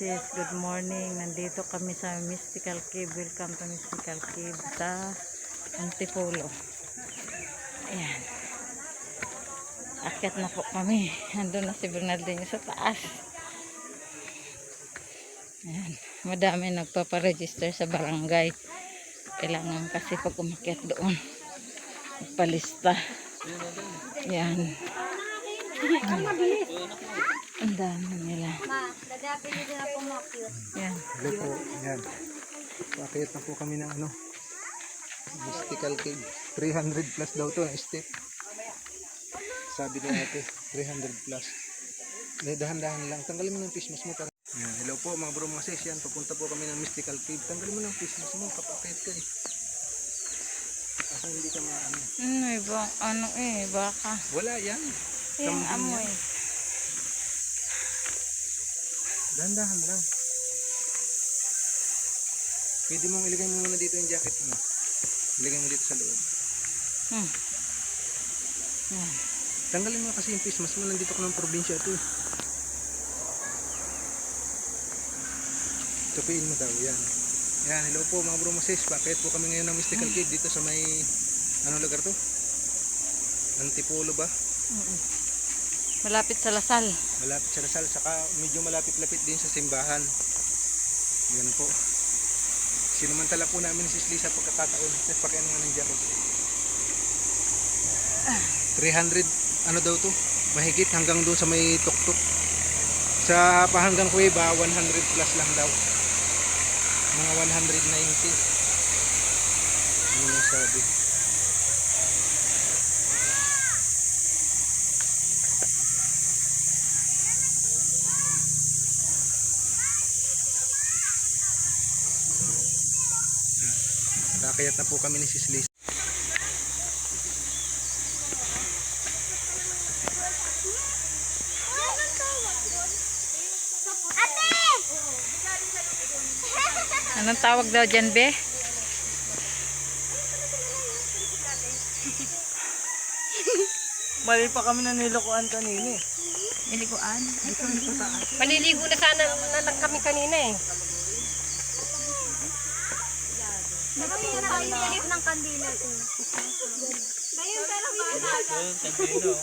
good morning. Nandito kami sa Mystical Cave. Welcome to Mystical Cave sa Antipolo. Ayan. Akyat na po kami. Nandun na si Bernardino sa taas. Ayan. Madami nagpaparegister sa barangay. Kailangan kasi pag umakyat doon, magpalista. Ayan. Ang dami nila. Ma, dadapin din ako mga cute. Ayan. Hello po, yan. Pakiyat na po kami ng ano, mystical cave. 300 plus daw to na step. Sabi ni ate, 300 plus. May dahan-dahan lang. Tanggalin mo ng mask mo para. Yan. Hello po mga bro mga sis. Yan, papunta po kami ng mystical cave. Tanggalin mo ng mask mo, kapakit ka eh. Asa hindi ka maano. Ano eh, ba, ano eh, baka. Wala yan. Yung amoy. yan. Dahan-dahan lang. Pwede mong ilagay mo muna dito yung jacket mo. Ilagay mo dito sa loob. Hmm. Yan. Tanggalin mo kasi yung face mask mo. Nandito ka ng probinsya ito. eh. Tupiin mo daw. Yan. Yan. Hello po mga bro. Bakit po kami ngayon ng Mystical Cave dito sa may ano lugar to? Antipolo ba? Mm-mm. Malapit sa Lasal. Malapit sa Lasal. Saka medyo malapit-lapit din sa simbahan. Yan po. Sinamantala po namin si Lisa pagkakataon. Tapos pakiano nga ng jacket. 300 ano daw to? Mahigit hanggang doon sa may tuktok. Sa pahanggang kuweba, 100 plus lang daw. Mga 190. Ano yung sabi? Nakakayat na po kami ni Sis Lisa. Anong tawag daw dyan, be? Mali pa kami na nilokohan kanina eh. Ilikuan? Maliligo na sana na lang kami kanina eh. Kami na tayo ng kandila. Ngayon pero Ayun, kandilo.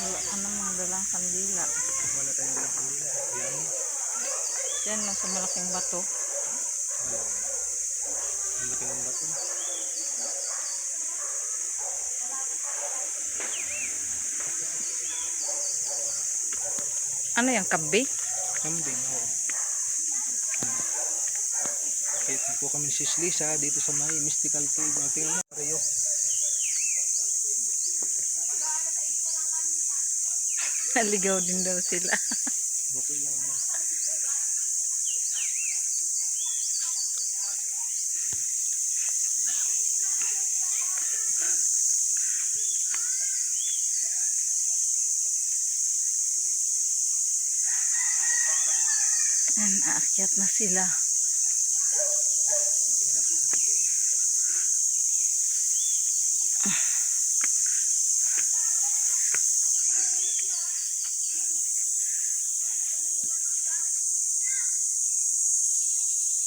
Wala ka namang dalang kandila. Wala tayong dalang kanila. Yan. Yan lang sa malaking bato. Ang laki ng bato. Ano yung kabi? Kambing, oo. Kahit na po kami ni Sis Lisa dito sa may mystical cave. Ang tingnan mo, pareho. Naligaw din daw sila. Okay lang naman. Yan, aakyat na sila.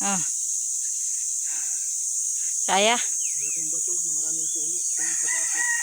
Ah. Saya. Malaking bato na maraming puno. Kung sa